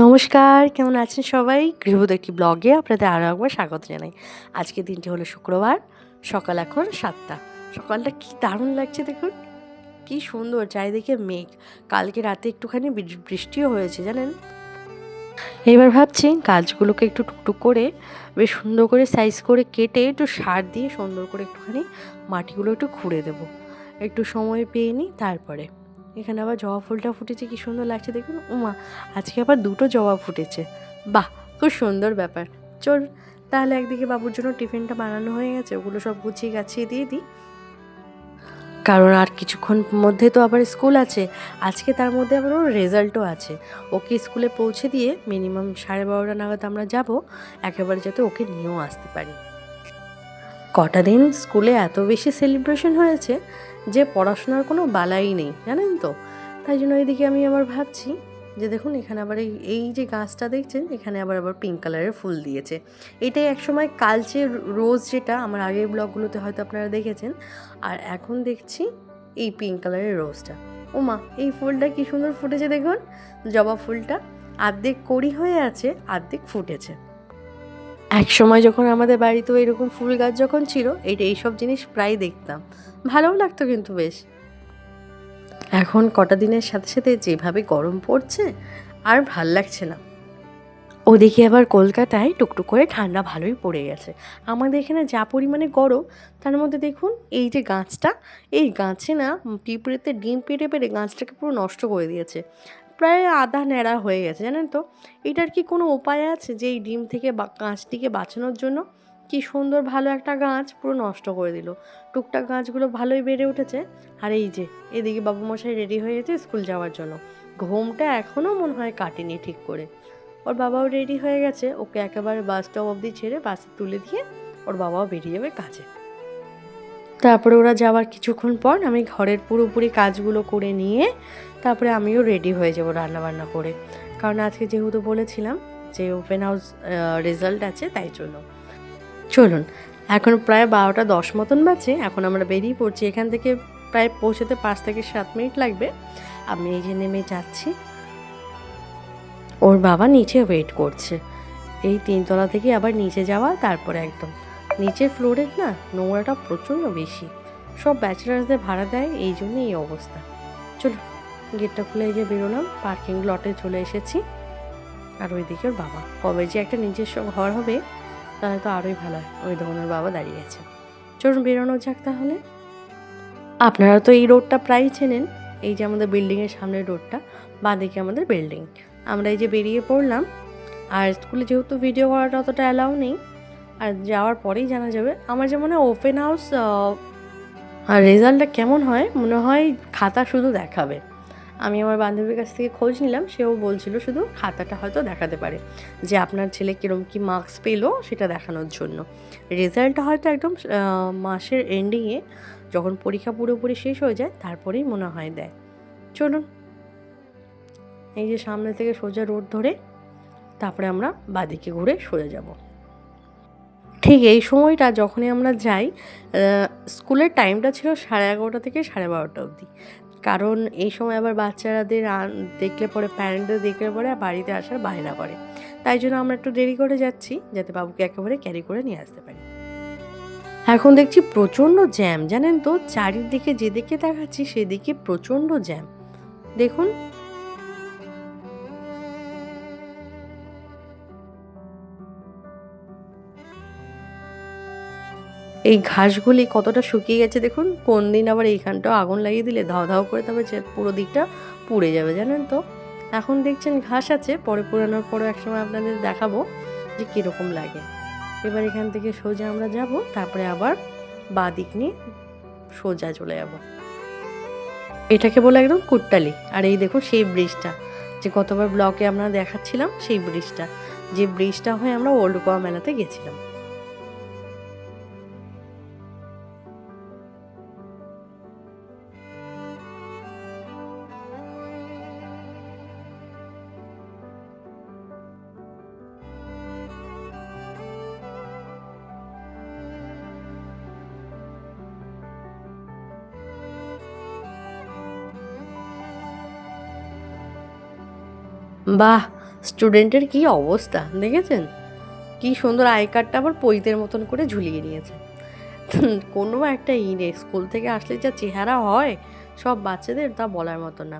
নমস্কার, কেমন আছেন সবাই? গৃহবধূ একটি ব্লগে আপনাদের আরও একবার স্বাগত জানাই। আজকে দিনটি হলো শুক্রবার, সকাল এখন সাতটা। সকালটা কি দারুণ লাগছে দেখুন। কি সুন্দর, চারিদিকে মেঘ। কালকে রাতে একটুখানি বৃষ্টিও হয়েছে, জানেন? এবার ভাবছি গাছগুলোকে একটু টুকটুক করে, বেশ সুন্দর করে সাইজ করে কেটে একটু সার দিয়ে সুন্দর করে একটুখানি মাটিগুলো একটু খুঁড়ে দেবো। একটু সময় পেয়ে নিই, তারপরে। এখানে আবার জবা ফুলটা ফুটেছে, কি সুন্দর লাগছে দেখুন। উমা, আজকে আবার দুটো জবা ফুটেছে। বাহ, খুব সুন্দর ব্যাপার। চল, তাহলে একদিকে বাবুর জন্য টিফিনটা বানানো হয়ে গেছে, ওগুলো সব গুছিয়ে গাছিয়ে দিয়ে দিই। কারণ আর কিছুক্ষণ মধ্যে তো আবার স্কুল আছে, আজকে তার মধ্যে আবার ওর রেজাল্টও আছে। ওকে স্কুলে পৌঁছে দিয়ে মিনিমাম সাড়ে বারোটা নাগাদ আমরা যাব, একেবারে যাতে ওকে নিয়েও আসতে পারি। কটা দিন স্কুলে এত বেশি সেলিব্রেশন হয়েছে যে পড়াশোনার কোনো বালাই নেই, জানেন তো? তাই জন্য এইদিকে আমি আবার ভাবছি যে দেখুন, এখানে আবার এই এই যে গাছটা দেখছেন, এখানে আবার আবার পিঙ্ক কালারের ফুল দিয়েছে। এটাই একসময় কালচে রোজ যেটা, আমার আগের ব্লগগুলোতে হয়তো আপনারা দেখেছেন। আর এখন দেখছি এই পিঙ্ক কালারের রোজটা ওমা, এই ফুলটা কি সুন্দর ফুটেছে দেখুন, জবা ফুলটা। আর্ধেক কড়ি হয়ে আছে, আর্ধেক ফুটেছে। এক সময় যখন আমাদের বাড়িতেও এরকম ফুল গাছ যখন ছিল এইটা এইসব জিনিস প্রায় দেখতাম। ভালোও লাগতো কিন্তু বেশ। এখন কটা দিনের সাথে সাথে যেভাবে গরম পড়ছে, আর ভালো লাগছে না। ওদিকে আবার কলকাতায় টুকটুক করে ঠান্ডা ভালোই পড়ে গেছে। আমাদের এখানে যা পরিমাণে গরম, তার মধ্যে দেখুন, এই যে গাছটা, এই গাছে না পিঁপড়েতে ডিম পেড়ে পেড়ে গাছটাকে পুরো নষ্ট করে দিয়েছে। প্রায় আধা ন্যাড়া হয়ে গেছে, জানেন তো? এটার কি কোনো উপায় আছে যে এই ডিম থেকে বা গাছটিকে বাঁচানোর জন্য? কি সুন্দর ভালো একটা গাছ পুরো নষ্ট করে দিল। টুকটাক গাছগুলো ভালোই বেড়ে উঠেছে। আর এই যে, এদিকে বাবুমশাই রেডি হয়ে গেছে স্কুল যাওয়ার জন্য। ঘুমটা এখনও মনে হয় কাটেনি ঠিক করে। ওর বাবাও রেডি হয়ে গেছে। ওকে একেবারে বাস স্টপ অবধি ছেড়ে বাসে তুলে দিয়ে ওর বাবাও বেরিয়ে যাবে কাজে। তারপরে ওরা যাওয়ার কিছুক্ষণ পর আমি ঘরের পুরোপুরি কাজগুলো করে নিয়ে তারপরে আমিও রেডি হয়ে যাব রান্নাবান্না করে। কারণ আজকে যেহেতু বলেছিলাম যে ওপেন হাউস রেজাল্ট আছে, তাই জন্য। চলুন, এখন প্রায় বারোটা দশ মতন বাজে, এখন আমরা বেরিয়ে পড়ছি। এখান থেকে প্রায় পৌঁছতে পাঁচ থেকে সাত মিনিট লাগবে। আমি এই যে নেমে যাচ্ছি, ওর বাবা নিচে ওয়েট করছে। এই তিনতলা থেকে আবার নিচে যাওয়া, তারপরে একদম নিচের ফ্লোরের না নোংরাটা প্রচণ্ড বেশি। সব ব্যাচেলার্সদের ভাড়া দেয়, এই জন্য এই অবস্থা। চলো, গেটটা খুলে যে বেরোলাম, পার্কিং লটে চলে এসেছি। আর ওইদিকে ওর বাবা। কবে যে একটা নিজস্ব ঘর হবে, তাহলে তো আরোই ভালো হয়। ওই দোকানের বাবা দাঁড়িয়ে আছে। চলুন বেরোনো যাক তাহলে। আপনারা তো এই রোডটা প্রায়ই চেনেন, এই যে আমাদের বিল্ডিংয়ের সামনের রোডটা, বাঁদিকে আমাদের বিল্ডিং। আমরা এই যে বেরিয়ে পড়লাম, আর স্কুলে যেহেতু ভিডিও করাটা অতটা অ্যালাউ নেই আর যাওয়ার পরেই জানা যাবে আমার যেমন ওপেন হাউস আর রেজাল্টটা কেমন হয়, মনে হয় খাতা শুধু দেখাবে। আমি আমার বান্ধবীর কাছ থেকে খোঁজ নিলাম, সেও বলছিল শুধু খাতাটা হয়তো দেখাতে পারে, যে আপনার ছেলে কীরকম কী মার্কস পেল সেটা দেখানোর জন্য। রেজাল্টটা হয়তো একদম মাসের এন্ডিংয়ে যখন পরীক্ষা পুরোপুরি শেষ হয়ে যায়, তারপরেই মনে হয় দেয়। চলুন, এই যে সামনে থেকে সোজা রোড ধরে, তারপরে আমরা বাদিকে ঘুরে সোজা যাব। ঠিক এই সময়টা যখনই আমরা যাই স্কুলের টাইমটা ছিল সাড়ে এগারোটা থেকে সাড়ে বারোটা অবধি। কারণ এই সময় আবার বাচ্চারাদের দেখলে পরে প্যারেন্টদের দেখলে পরে বাড়িতে আসার বায়না করে। তাই জন্য আমরা একটু দেরি করে যাচ্ছি, যাতে বাবুকে একেবারে ক্যারি করে নিয়ে আসতে পারি। এখন দেখছি প্রচণ্ড জ্যাম জানেন তো? চারিদিকে যেদিকে দেখাচ্ছি সেদিকে প্রচণ্ড জ্যাম দেখুন এই ঘাসগুলি কতটা শুকিয়ে গেছে দেখুন, কোন দিন আবার এইখানটাও আগুন লাগিয়ে দিলে ধাও ধাও করে তবে পুরো দিকটা পুড়ে যাবে, জানেন তো? এখন দেখছেন ঘাস আছে, পরে পুরানোর পরে একসময় আপনাদের দেখাবো যে কীরকম লাগে। এবার এখান থেকে সোজা আমরা যাব, তারপরে আবার বাঁ দিক নিয়ে সোজা চলে যাব। এটাকে বলে একদম কুট্টালি। আর এই দেখুন সেই ব্রিজটা, যে গতবার ব্লকে আমরা দেখাচ্ছিলাম সেই ব্রিজটা, যে ব্রিজটা হয়ে আমরা ওল্ড গোয়া মেলাতে গেছিলাম। বাহ স্টুডেন্টের কি অবস্থা, দেখেছেন? কি সুন্দর আই কার্ডটা আবার পৈতের মতন করে ঝুলিয়ে নিয়েছে। কোনো একটা ই নেই, স্কুল থেকে আসলে যা চেহারা হয়, সব বাচ্চাদের তা বলার মতো না।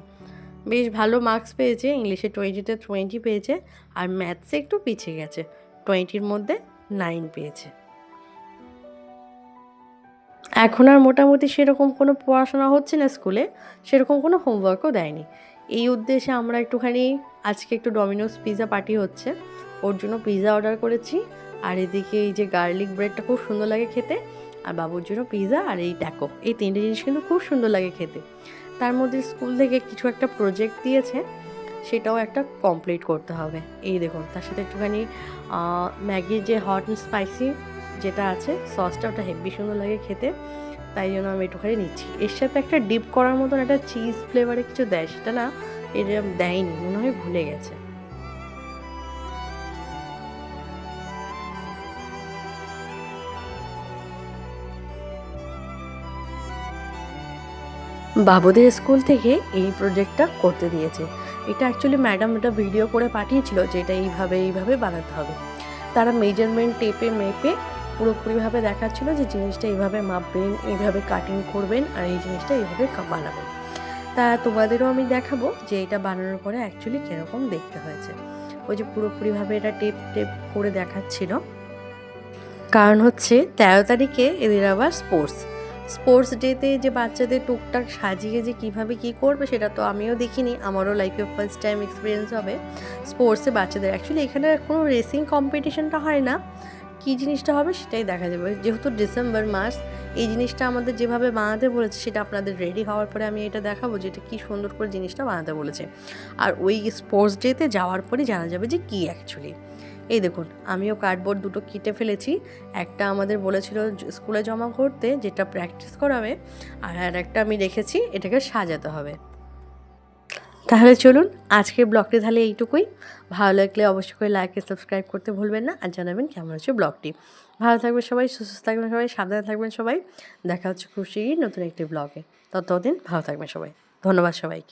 বেশ ভালো মার্কস পেয়েছে, ইংলিশে টোয়েন্টিতে টোয়েন্টি পেয়েছে, আর ম্যাথসে একটু পিছিয়ে গেছে টোয়েন্টির মধ্যে নাইন পেয়েছে। এখন আর মোটামুটি সেরকম কোনো পড়াশোনা হচ্ছে না স্কুলে, সেরকম কোনো হোমওয়ার্কও দেয়নি। এই উদ্দেশ্যে আমরা একটুখানি, আজকে একটু ডমিনোস পিৎজা পার্টি হচ্ছে। ওর জন্য পিৎজা অর্ডার করেছি। আর এদিকে এই যে গার্লিক ব্রেডটা খুব সুন্দর লাগে খেতে। আর বাবুর জন্য পিৎজা আর এই ট্যাকো এই তিনটে জিনিস কিন্তু খুব সুন্দর লাগে খেতে। তার মধ্যে স্কুল থেকে কিছু একটা প্রজেক্ট দিয়েছে। সেটাও একটা কমপ্লিট করতে হবে। এই দেখুন, তার সাথে একটুখানি ম্যাগির যে হট অ্যান্ড স্পাইসি যেটা আছে সসটা ওটা হেভি সুন্দর লাগে খেতে। তাই জন্য আমি একটুখানি নিচ্ছি। এর সাথে একটা ডিপ করার মতন একটা চিজ ফ্লেভারে কিছু দেয়, সেটা না এরকম দেয়নি, মনে হয় ভুলে গেছে। বাবুদের স্কুল থেকে এই প্রজেক্টটা করতে দিয়েছে। এটা অ্যাকচুয়ালি ম্যাডাম এটা ভিডিও করে পাঠিয়েছিল যে এটা এইভাবে এইভাবে বানাতে হবে। তারা মেজারমেন্ট টেপে মেপে পুরোপুরিভাবে দেখাচ্ছিল যে জিনিসটা এইভাবে মাপবেন, এইভাবে কাটিং করবেন আর এই জিনিসটা এইভাবে বানাবেন। তা তোমাদেরও আমি দেখাবো যে এটা বানানোর পরে অ্যাকচুয়ালি কীরকম দেখতে হয়েছে। ওই যে পুরোপুরিভাবে এটা টেপ টেপ করে দেখাচ্ছিল। কারণ হচ্ছে তেরো তারিখে এদের আবার স্পোর্টস স্পোর্টস ডেতে যে বাচ্চাদের টুকটাক সাজিয়ে যে কীভাবে কি করবে সেটা তো আমিও দেখিনি, আমারও লাইফে ফার্স্ট টাইম এক্সপিরিয়েন্স হবে। স্পোর্টসে বাচ্চাদের অ্যাকচুয়ালি এখানে কোনো রেসিং কম্পিটিশনটা হয় না। কী জিনিসটা হবে সেটাই দেখা যাবে। যেহেতু ডিসেম্বর মাস, এই জিনিসটা আমাদের যেভাবে বানাতে বলেছে সেটা আপনাদের রেডি হওয়ার পরে আমি এটা দেখাবো যে এটা কী সুন্দর করে জিনিসটা বানাতে বলেছে। আর ওই স্পোর্টস ডেতে যাওয়ার পরে জানা যাবে যে কী অ্যাকচুয়ালি এই দেখুন, আমিও কার্ডবোর্ড দুটো কেটে ফেলেছি। একটা আমাদের বলেছিল স্কুলে জমা করতে, যেটা প্র্যাকটিস করাবে, আর একটা আমি রেখেছি, এটাকে সাজাতে হবে। তাহলে চলুন আজকের ব্লগটি তাহলে এইটুকুই। ভালো লাগলে অবশ্যই করে লাইক সাবস্ক্রাইব করতে ভুলবেন না। আর জানাবেন কেমন হচ্ছে ব্লগটি। ভালো থাকবেন সবাই, সুস্থ থাকবেন সবাই, সাবধানে থাকবেন সবাই। দেখা হচ্ছে খুশি নতুন একটি ব্লগে। ততদিন ভালো থাকবেন সবাই। ধন্যবাদ সবাইকে।